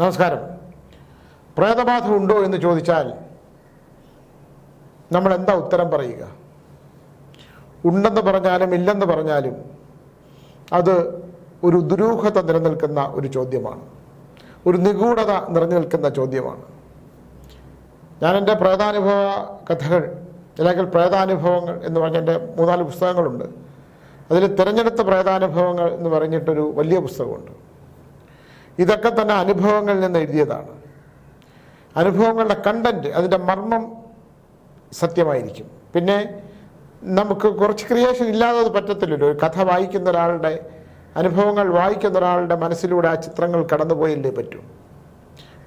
നമസ്കാരം. പ്രേതബാധ ഉണ്ടോ എന്ന് ചോദിച്ചാൽ നമ്മൾ എന്താ ഉത്തരം പറയുക? ഉണ്ടെന്ന് പറഞ്ഞാലും ഇല്ലെന്ന് പറഞ്ഞാലും അത് ഒരു ദുരൂഹത നിലനിൽക്കുന്ന ഒരു ചോദ്യമാണ്. ഒരു നിഗൂഢത നിറഞ്ഞു നിൽക്കുന്ന ചോദ്യമാണ്. ഞാൻ എന്റെ പ്രേതാനുഭവ കഥകൾ അല്ലെങ്കിൽ പ്രേതാനുഭവങ്ങൾ എന്ന് പറഞ്ഞ എന്റെ മൂന്നാൽ പുസ്തകങ്ങളുണ്ട്. അതിൽ തിരഞ്ഞെടുത്ത പ്രേതാനുഭവങ്ങൾ എന്ന് പറഞ്ഞിട്ടൊരു വലിയ പുസ്തകമുണ്ട്. ഇതൊക്കെ തന്നെ അനുഭവങ്ങളിൽ നിന്ന് എഴുതിയതാണ്. അനുഭവങ്ങളുടെ കണ്ടന്റ് അതിന്റെ മർമ്മം സത്യമായിരിക്കും. പിന്നെ നമുക്ക് കുറച്ച് ക്രിയേഷൻ ഇല്ലാതെ അത് പറ്റത്തില്ലല്ലോ. ഒരു കഥ വായിക്കുന്ന ഒരാളുടെ അനുഭവങ്ങൾ വായിക്കുന്ന ഒരാളുടെ മനസ്സിലൂടെ ആ ചിത്രങ്ങൾ കടന്നുപോയില്ലേ പറ്റൂ.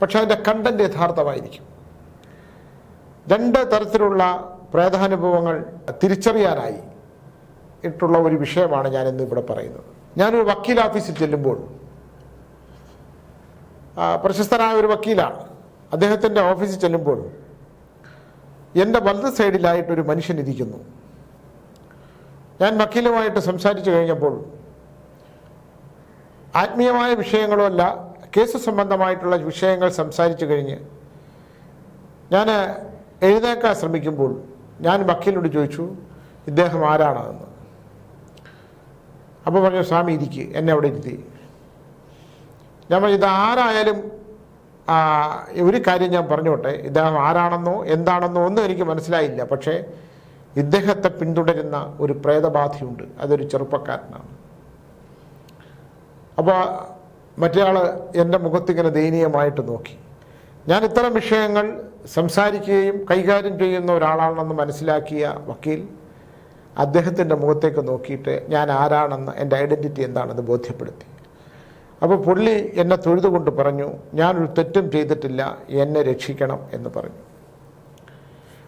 പക്ഷെ അതിന്റെ കണ്ടന്റ് യഥാർത്ഥമായിരിക്കും. രണ്ട് തരത്തിലുള്ള പ്രേതാനുഭവങ്ങൾ തിരിച്ചറിയാനായി ഇട്ടുള്ള ഒരു വിഷയമാണ് ഞാൻ ഇന്ന് ഇവിടെ പറയുന്നത്. ഞാനൊരു വക്കീൽ ഓഫീസിൽ ചെല്ലുമ്പോൾ പ്രശസ്തനായ ഒരു വക്കീലാണ്. അദ്ദേഹത്തിന്റെ ഓഫീസിൽ ചെല്ലുമ്പോൾ എന്റെ വലത് സൈഡിലായിട്ടൊരു മനുഷ്യൻ ഇരിക്കുന്നു. ഞാൻ വക്കീലുമായിട്ട് സംസാരിച്ചു കഴിഞ്ഞപ്പോൾ ആത്മീയമായ വിഷയങ്ങളോ അല്ല കേസ് സംബന്ധമായിട്ടുള്ള വിഷയങ്ങൾ സംസാരിച്ചു കഴിഞ്ഞ് ഞാൻ എഴുന്നേക്കാൻ ശ്രമിക്കുമ്പോൾ ഞാൻ വക്കീലിനോട് ചോദിച്ചു ഇദ്ദേഹം ആരാണെന്ന് അപ്പോൾ പറഞ്ഞു സ്വാമി ഇരിക്കുക എന്നെ അവിടെ ഇരുത്തി. ഞാൻ പറഞ്ഞു ഇത് ആരായാലും ഒരു കാര്യം ഞാൻ പറഞ്ഞോട്ടെ. ഇദ്ദേഹം ആരാണെന്നോ എന്താണെന്നോ ഒന്നും എനിക്ക് മനസ്സിലായില്ല. പക്ഷേ ഇദ്ദേഹത്തെ പിന്തുടരുന്ന ഒരു പ്രേതബാധയുണ്ട്. അതൊരു ചെറുപ്പക്കാരനാണ്. അപ്പോൾ മറ്റേയാൾ എന്റെ മുഖത്തിങ്ങനെ ദയനീയമായിട്ട് നോക്കി. ഞാൻ ഇത്തരം വിഷയങ്ങൾ സംസാരിക്കുകയും കൈകാര്യം ചെയ്യുന്ന ഒരാളാണെന്ന് മനസ്സിലാക്കിയ വക്കീൽ അദ്ദേഹത്തിന്റെ മുഖത്തേക്ക് നോക്കിയിട്ട് ഞാൻ ആരാണെന്ന് എന്റെ ഐഡന്റിറ്റി എന്താണെന്ന് ബോധ്യപ്പെടുത്തി. അപ്പോൾ പുള്ളി എന്നെ തൊഴുതുകൊണ്ട് പറഞ്ഞു ഞാനൊരു തെറ്റും ചെയ്തിട്ടില്ല എന്നെ രക്ഷിക്കണം എന്ന് പറഞ്ഞു.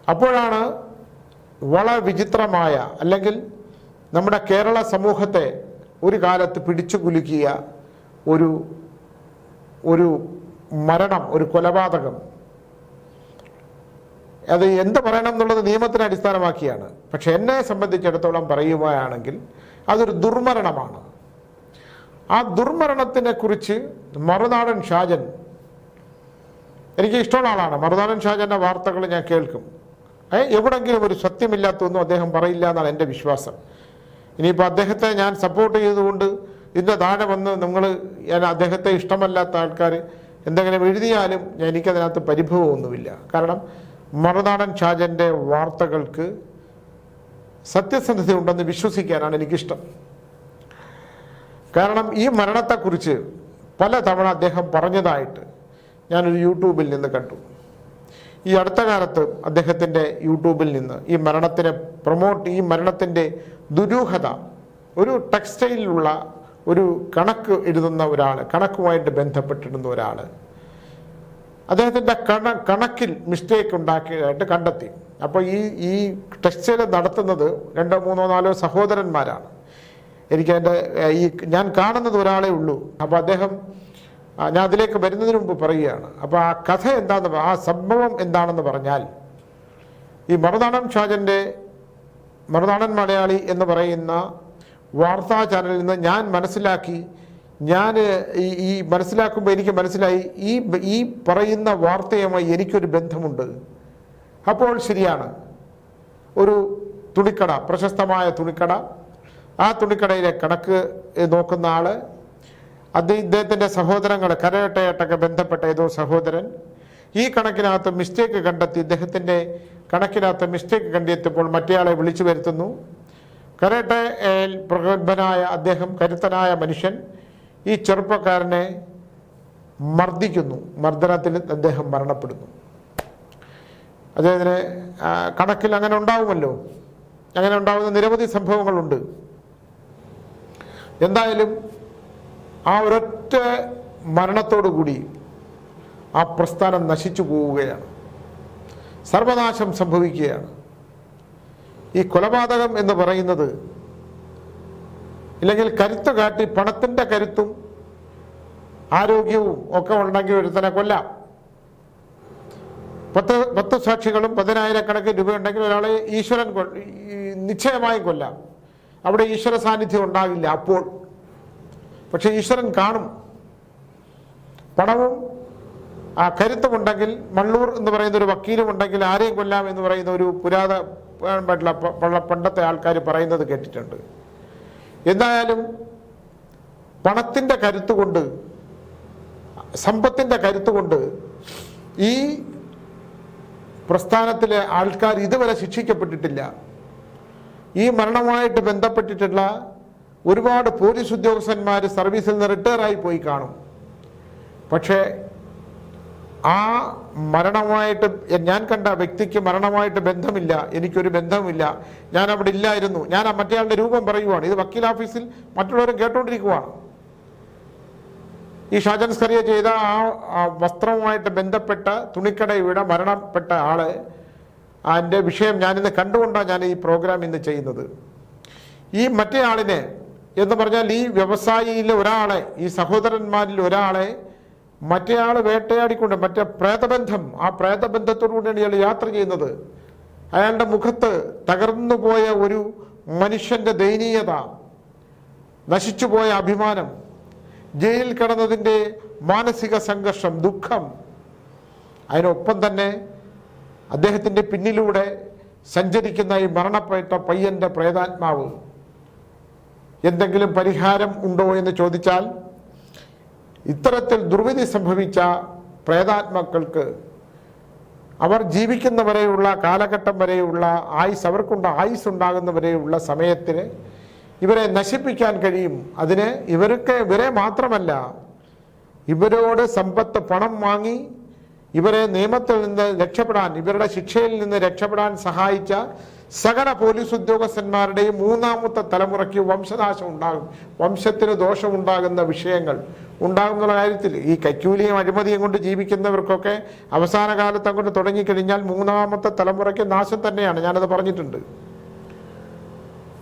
അപ്പോഴാണ് വളരെ വിചിത്രമായ അല്ലെങ്കിൽ നമ്മുടെ കേരള സമൂഹത്തെ ഒരു കാലത്ത് പിടിച്ചു കുലുക്കിയ ഒരു ഒരു മരണം ഒരു കൊലപാതകം. അത് എന്ത് പറയണം എന്നുള്ളത് നിയമത്തിനെ അടിസ്ഥാനമാക്കിയാണ്. പക്ഷെ എന്നെ സംബന്ധിച്ചിടത്തോളം പറയുകയാണെങ്കിൽ അതൊരു ദുർമരണമാണ്. ആ ദുർമരണത്തിനെ കുറിച്ച് മറുനാടൻ ഷാജൻ എനിക്ക് ഇഷ്ടമുള്ള ആളാണ്. മറുനാടൻ ഷാജന്റെ വാർത്തകൾ ഞാൻ കേൾക്കും. എവിടെങ്കിലും ഒരു സത്യമില്ലാത്തൊന്നും അദ്ദേഹം പറയില്ല എന്നാണ് എന്റെ വിശ്വാസം. ഇനിയിപ്പോൾ അദ്ദേഹത്തെ ഞാൻ സപ്പോർട്ട് ചെയ്തുകൊണ്ട് ഇതിന്റെ താഴെ വന്ന് നിങ്ങൾ ഞാൻ അദ്ദേഹത്തെ ഇഷ്ടമല്ലാത്ത ആൾക്കാർ എന്തെങ്കിലും എഴുതിയാലും എനിക്കതിനകത്ത് പരിഭവമൊന്നുമില്ല. കാരണം മറുനാടൻ ഷാജന്റെ വാർത്തകൾക്ക് സത്യസന്ധത ഉണ്ടെന്ന് വിശ്വസിക്കാനാണ് എനിക്കിഷ്ടം. കാരണം ഈ മരണത്തെക്കുറിച്ച് പല തവണ അദ്ദേഹം പറഞ്ഞതായിട്ട് ഞാനൊരു യൂട്യൂബിൽ നിന്ന് കണ്ടു. ഈ അടുത്ത കാലത്ത് അദ്ദേഹത്തിന്റെ യൂട്യൂബിൽ നിന്ന് ഈ മരണത്തിനെ പ്രൊമോട്ട് ഈ മരണത്തിന്റെ ദുരൂഹത ഒരു ടെക്സ്റ്റൈലിലുള്ള ഒരു കണക്ക് എഴുതുന്ന ഒരാൾ കണക്കുമായിട്ട് ബന്ധപ്പെട്ടിരുന്ന ഒരാൾ അദ്ദേഹത്തിന്റെ കണ കണക്കിൽ മിസ്റ്റേക്ക് ഉണ്ടാക്കിയതായിട്ട് കണ്ടെത്തി. അപ്പോൾ ഈ ഈ ടെക്സ്റ്റൈൽ നടത്തുന്നത് രണ്ടോ മൂന്നോ നാലോ സഹോദരന്മാരാണ്. എനിക്ക് എന്റെ ഈ ഞാൻ കാണുന്നത് ഒരാളേ ഉള്ളൂ. അപ്പോൾ അദ്ദേഹം ഞാൻ അതിലേക്ക് വരുന്നതിന് മുമ്പ് പറയുകയാണ്. അപ്പോൾ ആ കഥ എന്താണെന്ന് ആ സംഭവം എന്താണെന്ന് പറഞ്ഞാൽ ഈ മറുനാടൻ ഷാജന്റെ മറുനാടൻ മലയാളി എന്ന് പറയുന്ന വാർത്താ ചാനലിൽ നിന്ന് ഞാൻ മനസ്സിലാക്കി ഞാൻ ഈ ഈ മനസ്സിലാക്കുമ്പോൾ എനിക്ക് മനസ്സിലായി ഈ ഈ പറയുന്ന വാർത്തയുമായി എനിക്കൊരു ബന്ധമുണ്ട്. അപ്പോൾ ശരിയാണ്. ഒരു തുണിക്കട പ്രശസ്തമായ തുണിക്കട ആ തുണിക്കടയിലെ കണക്ക് നോക്കുന്ന ആൾ അത് ഇദ്ദേഹത്തിന്റെ സഹോദരങ്ങൾ കരയട്ടയായിട്ടൊക്കെ ബന്ധപ്പെട്ട ഏതോ സഹോദരൻ ഈ കണക്കിനകത്ത് മിസ്റ്റേക്ക് കണ്ടെത്തി ഇദ്ദേഹത്തിന്റെ കണക്കിനകത്ത് മിസ്റ്റേക്ക് കണ്ടെത്തിയപ്പോൾ മറ്റേയാളെ വിളിച്ചു വരുത്തുന്നു. കരട്ടയിൽ പ്രഗത്ഭനായ അദ്ദേഹം കരുത്തനായ മനുഷ്യൻ ഈ ചെറുപ്പക്കാരനെ മർദ്ദിക്കുന്നു. മർദ്ദനത്തിൽ അദ്ദേഹം മരണപ്പെടുന്നു. അദ്ദേഹത്തിന് കണക്കിൽ അങ്ങനെ ഉണ്ടാവുമല്ലോ. അങ്ങനെ ഉണ്ടാവുന്ന നിരവധി സംഭവങ്ങളുണ്ട്. എന്തായാലും ആ ഒരൊറ്റ മരണത്തോടുകൂടി ആ പ്രസ്ഥാനം നശിച്ചു പോവുകയാണ്. സർവനാശം സംഭവിക്കുകയാണ്. ഈ കൊലപാതകം എന്ന് പറയുന്നത് ഇല്ലെങ്കിൽ കരുത്ത് കാട്ടി പണത്തിന്റെ കരുത്തും ആരോഗ്യവും ഒക്കെ ഉണ്ടെങ്കിൽ ഒരുത്തനെ കൊല്ലാം. പത്ത് പത്ത് സാക്ഷികളും പതിനായിരക്കണക്കിന് രൂപയുണ്ടെങ്കിൽ ഒരാളെ ഈശ്വരൻ നിശ്ചയമായും കൊല്ലാം. അവിടെ ഈശ്വര സാന്നിധ്യം ഉണ്ടാകില്ല അപ്പോൾ. പക്ഷെ ഈശ്വരൻ കാണും. പണവും ആ കരുത്തുമുണ്ടെങ്കിൽ മള്ളൂർ എന്ന് പറയുന്ന ഒരു വക്കീലും ഉണ്ടെങ്കിൽ ആരെയും കൊല്ലാം എന്ന് പറയുന്ന ഒരു പുരാതനമായിട്ടുള്ള പ- പ- പണ്ടത്തെ ആൾക്കാർ പറയുന്നത് കേട്ടിട്ടുണ്ട്. എന്തായാലും പണത്തിന്റെ കരുത്തുകൊണ്ട് സമ്പത്തിന്റെ കരുത്തുകൊണ്ട് ഈ പ്രസ്ഥാനത്തിലെ ആൾക്കാർ ഇതുവരെ ശിക്ഷിക്കപ്പെട്ടിട്ടില്ല. ഈ മരണവുമായിട്ട് ബന്ധപ്പെട്ടിട്ടുള്ള ഒരുപാട് പോലീസ് ഉദ്യോഗസ്ഥന്മാർ സർവീസിൽ നിന്ന് റിട്ടയർ ആയി പോയി കാണും. പക്ഷേ ആ മരണമായിട്ട് ഞാൻ കണ്ട വ്യക്തിക്ക് മരണമായിട്ട് ബന്ധമില്ല എനിക്കൊരു ബന്ധവുമില്ല. ഞാൻ അവിടെ ഇല്ലായിരുന്നു. ഞാൻ ആ മറ്റേയാളുടെ രൂപം പറയുവാണ്. ഇത് വക്കീൽ ഓഫീസിൽ മറ്റുള്ളവരും കേട്ടോണ്ടിരിക്കുവാണ്. ഈ ഷാജൻ സ്കറിയ ചെയ്ത ആ വസ്ത്രവുമായിട്ട് ബന്ധപ്പെട്ട തുണിക്കടയുടെ മരണപ്പെട്ട ആൾ അതിന്റെ വിഷയം ഞാനിന്ന് കണ്ടുകൊണ്ടാണ് ഞാൻ ഈ പ്രോഗ്രാം ഇന്ന് ചെയ്യുന്നത്. ഈ മറ്റേ ആളിനെ എന്ന് പറഞ്ഞാൽ ഈ വ്യവസായിയിലെ ഒരാളെ ഈ സഹോദരന്മാരിൽ ഒരാളെ മറ്റേ ആൾ വേട്ടയാടിക്കൊണ്ട് മറ്റേ പ്രേതബന്ധം ആ പ്രേതബന്ധത്തോടുകൂടിയാണ് ഇയാൾ യാത്ര ചെയ്യുന്നത്. അയാളുടെ മുഖത്ത് തകർന്നു പോയ ഒരു മനുഷ്യന്റെ ദയനീയത നശിച്ചുപോയ അഭിമാനം ജയിലിൽ കിടന്നതിന്റെ മാനസിക സംഘർഷം ദുഃഖം അതിനൊപ്പം തന്നെ അദ്ദേഹത്തിന്റെ പിന്നിലൂടെ സഞ്ചരിക്കുന്ന ഈ മരണപ്പെട്ട പയ്യന്റെ പ്രേതാത്മാവ് എന്തെങ്കിലും പരിഹാരം ഉണ്ടോ എന്ന് ചോദിച്ചാൽ ഇത്തരത്തിൽ ദുർവിധി സംഭവിച്ച പ്രേതാത്മാക്കൾക്ക് അവർ ജീവിക്കുന്നവരെയുള്ള കാലഘട്ടം വരെയുള്ള ആയുസ് അവർക്കുണ്ട് ആയുസ് ഉണ്ടാകുന്നവരെയുള്ള സമയത്തിന് ഇവരെ നശിപ്പിക്കാൻ കഴിയും. അതിന് ഇവർക്ക് ഇവരെ മാത്രമല്ല ഇവരോട് സമ്പത്ത് പണം വാങ്ങി ഇവരെ നിയമത്തിൽ നിന്ന് രക്ഷപ്പെടാൻ ഇവരുടെ ശിക്ഷയിൽ നിന്ന് രക്ഷപ്പെടാൻ സഹായിച്ച സകല പോലീസ് ഉദ്യോഗസ്ഥന്മാരുടെയും മൂന്നാമത്തെ തലമുറയ്ക്ക് വംശനാശം ഉണ്ടാകും. വംശത്തിന് ദോഷമുണ്ടാകുന്ന വിഷയങ്ങൾ ഉണ്ടാകുന്ന കാര്യത്തിൽ ഈ കൈക്കൂലിയും അഴിമതിയും കൊണ്ട് ജീവിക്കുന്നവർക്കൊക്കെ അവസാന കാലത്ത് അങ്ങോട്ട് തുടങ്ങിക്കഴിഞ്ഞാൽ മൂന്നാമത്തെ തലമുറയ്ക്ക് നാശം തന്നെയാണ്. ഞാനത് പറഞ്ഞിട്ടുണ്ട്.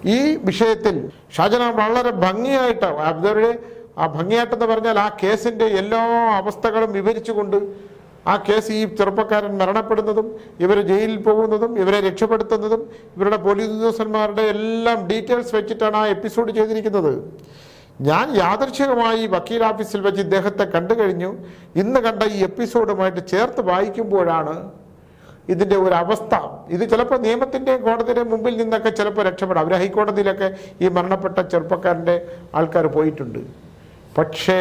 ഈ വിഷയത്തിൽ ഷാജന വളരെ ഭംഗിയായിട്ട് അവരുടെ ആ ഭംഗിയായിട്ടെന്ന് പറഞ്ഞാൽ ആ കേസിന്റെ എല്ലാ അവസ്ഥകളും വിവരിച്ചുകൊണ്ട് ആ കേസ് ഈ ചെറുപ്പക്കാരൻ മരണപ്പെടുന്നതും ഇവർ ജയിലിൽ പോകുന്നതും ഇവരെ രക്ഷപ്പെടുത്തുന്നതും ഇവരുടെ പോലീസ് ഉദ്യോഗസ്ഥന്മാരുടെ എല്ലാം ഡീറ്റെയിൽസ് വെച്ചിട്ടാണ് ആ എപ്പിസോഡ് ചെയ്തിരിക്കുന്നത്. ഞാൻ യാദർശികമായി വക്കീൽ ഓഫീസിൽ വെച്ച് ഇദ്ദേഹത്തെ കണ്ടു കഴിഞ്ഞു. ഇന്ന് കണ്ട ഈ എപ്പിസോഡുമായിട്ട് ചേർത്ത് വായിക്കുമ്പോഴാണ് ഇതിന്റെ ഒരു അവസ്ഥ. ഇത് ചിലപ്പോൾ നിയമത്തിന്റെയും കോടതിയുടെയും മുമ്പിൽ നിന്നൊക്കെ ചിലപ്പോൾ രക്ഷപ്പെടാം. അവർ ഹൈക്കോടതിയിലൊക്കെ ഈ മരണപ്പെട്ട ചെറുപ്പക്കാരന്റെ ആൾക്കാർ പോയിട്ടുണ്ട്. പക്ഷേ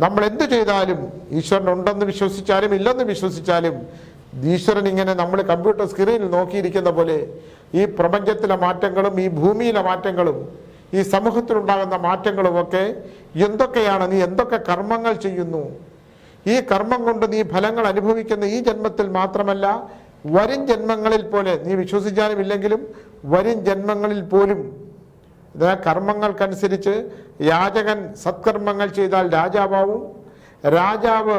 നമ്മൾ എന്ത് ചെയ്താലും ഈശ്വരൻ ഉണ്ടെന്ന് വിശ്വസിച്ചാലും ഇല്ലെന്ന് വിശ്വസിച്ചാലും ഈശ്വരൻ ഇങ്ങനെ നമ്മൾ കമ്പ്യൂട്ടർ സ്ക്രീനിൽ നോക്കിയിരിക്കുന്ന പോലെ ഈ പ്രപഞ്ചത്തിലെ മാറ്റങ്ങളും ഈ ഭൂമിയിലെ മാറ്റങ്ങളും ഈ സമൂഹത്തിലുണ്ടാകുന്ന മാറ്റങ്ങളുമൊക്കെ എന്തൊക്കെയാണ് നീ എന്തൊക്കെ കർമ്മങ്ങൾ ചെയ്യുന്നു? ഈ കർമ്മം കൊണ്ട് നീ ഫലങ്ങൾ അനുഭവിക്കുന്ന ഈ ജന്മത്തിൽ മാത്രമല്ല വരും ജന്മങ്ങളിൽ പോലെ നീ വിശ്വസിച്ചാലും ഇല്ലെങ്കിലും വരും ജന്മങ്ങളിൽ പോലും ഇത് കർമ്മങ്ങൾക്കനുസരിച്ച് യാചകൻ സത്കർമ്മങ്ങൾ ചെയ്താൽ രാജാവാവും രാജാവ്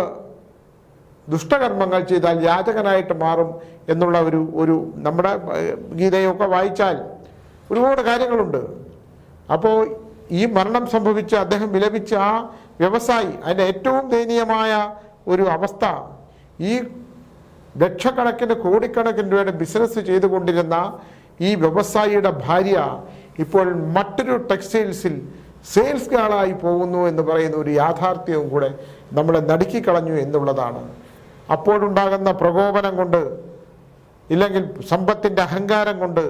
ദുഷ്ടകർമ്മങ്ങൾ ചെയ്താൽ യാചകനായിട്ട് മാറും എന്നുള്ള ഒരു ഒരു നമ്മുടെ ഗീതയൊക്കെ വായിച്ചാൽ ഒരുപാട് കാര്യങ്ങളുണ്ട്. അപ്പോൾ ഈ മരണം സംഭവിച്ച് അദ്ദേഹം വിലപിച്ച ആ വ്യവസായി അതിന്റെ ഏറ്റവും ദയനീയമായ ഒരു അവസ്ഥ ഈ ലക്ഷക്കണക്കിന് കോടിക്കണക്കിന് രൂപയുടെ ബിസിനസ് ചെയ്തുകൊണ്ടിരുന്ന ഈ വ്യവസായിയുടെ ഭാര്യ ഇപ്പോൾ മറ്റൊരു ടെക്സ്റ്റൈൽസിൽ സെയിൽസ് ഗേളായി പോകുന്നു എന്ന് പറയുന്ന ഒരു യാഥാർത്ഥ്യവും കൂടെ നമ്മളെ നടുക്കിക്കളഞ്ഞു എന്നുള്ളതാണ്. അപ്പോഴുണ്ടാകുന്ന പ്രകോപനം കൊണ്ട് ഇല്ലെങ്കിൽ സമ്പത്തിന്റെ അഹങ്കാരം കൊണ്ട്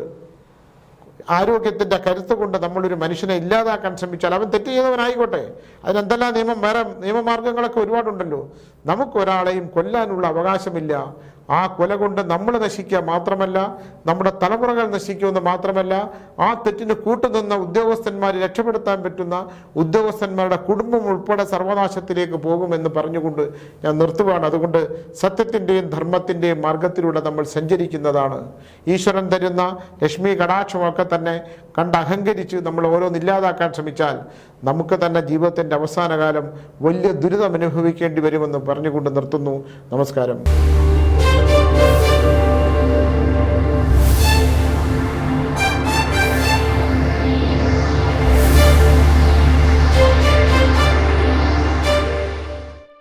ആരോഗ്യത്തിന്റെ കരുത്ത് കൊണ്ട് നമ്മളൊരു മനുഷ്യനെ ഇല്ലാതാക്കാൻ ശ്രമിച്ചാൽ അവൻ തെറ്റ് ചെയ്തവനായിക്കോട്ടെ അതിനെന്തെല്ലാം നിയമം വേറെ നിയമമാർഗങ്ങളൊക്കെ ഒരുപാടുണ്ടല്ലോ. നമുക്കൊരാളെയും കൊല്ലാനുള്ള അവകാശമില്ല. ആ കൊല കൊണ്ട് നമ്മൾ നശിക്കുക മാത്രമല്ല നമ്മുടെ തലമുറകൾ നശിക്കുമെന്ന് മാത്രമല്ല ആ തെറ്റിന് കൂട്ടുനിന്ന ഉദ്യോഗസ്ഥന്മാരെ രക്ഷപ്പെടുത്താൻ പറ്റുന്ന ഉദ്യോഗസ്ഥന്മാരുടെ കുടുംബം ഉൾപ്പെടെ സർവനാശത്തിലേക്ക് പോകുമെന്ന് പറഞ്ഞുകൊണ്ട് ഞാൻ നിർത്തുകയാണ് അതുകൊണ്ട് സത്യത്തിന്റെയും ധർമ്മത്തിന്റെയും മാർഗത്തിലൂടെ നമ്മൾ സഞ്ചരിക്കുന്നതാണ്. ഈശ്വരൻ തരുന്ന ലക്ഷ്മി കടാക്ഷമൊക്കെ തന്നെ കണ്ട് അഹങ്കരിച്ച് നമ്മൾ ഓരോന്നില്ലാതാക്കാൻ ശ്രമിച്ചാൽ നമുക്ക് തന്നെ ജീവിതത്തിന്റെ അവസാന കാലം വലിയ ദുരിതം അനുഭവിക്കേണ്ടി വരുമെന്ന് പറഞ്ഞുകൊണ്ട് നിർത്തുന്നു. നമസ്കാരം.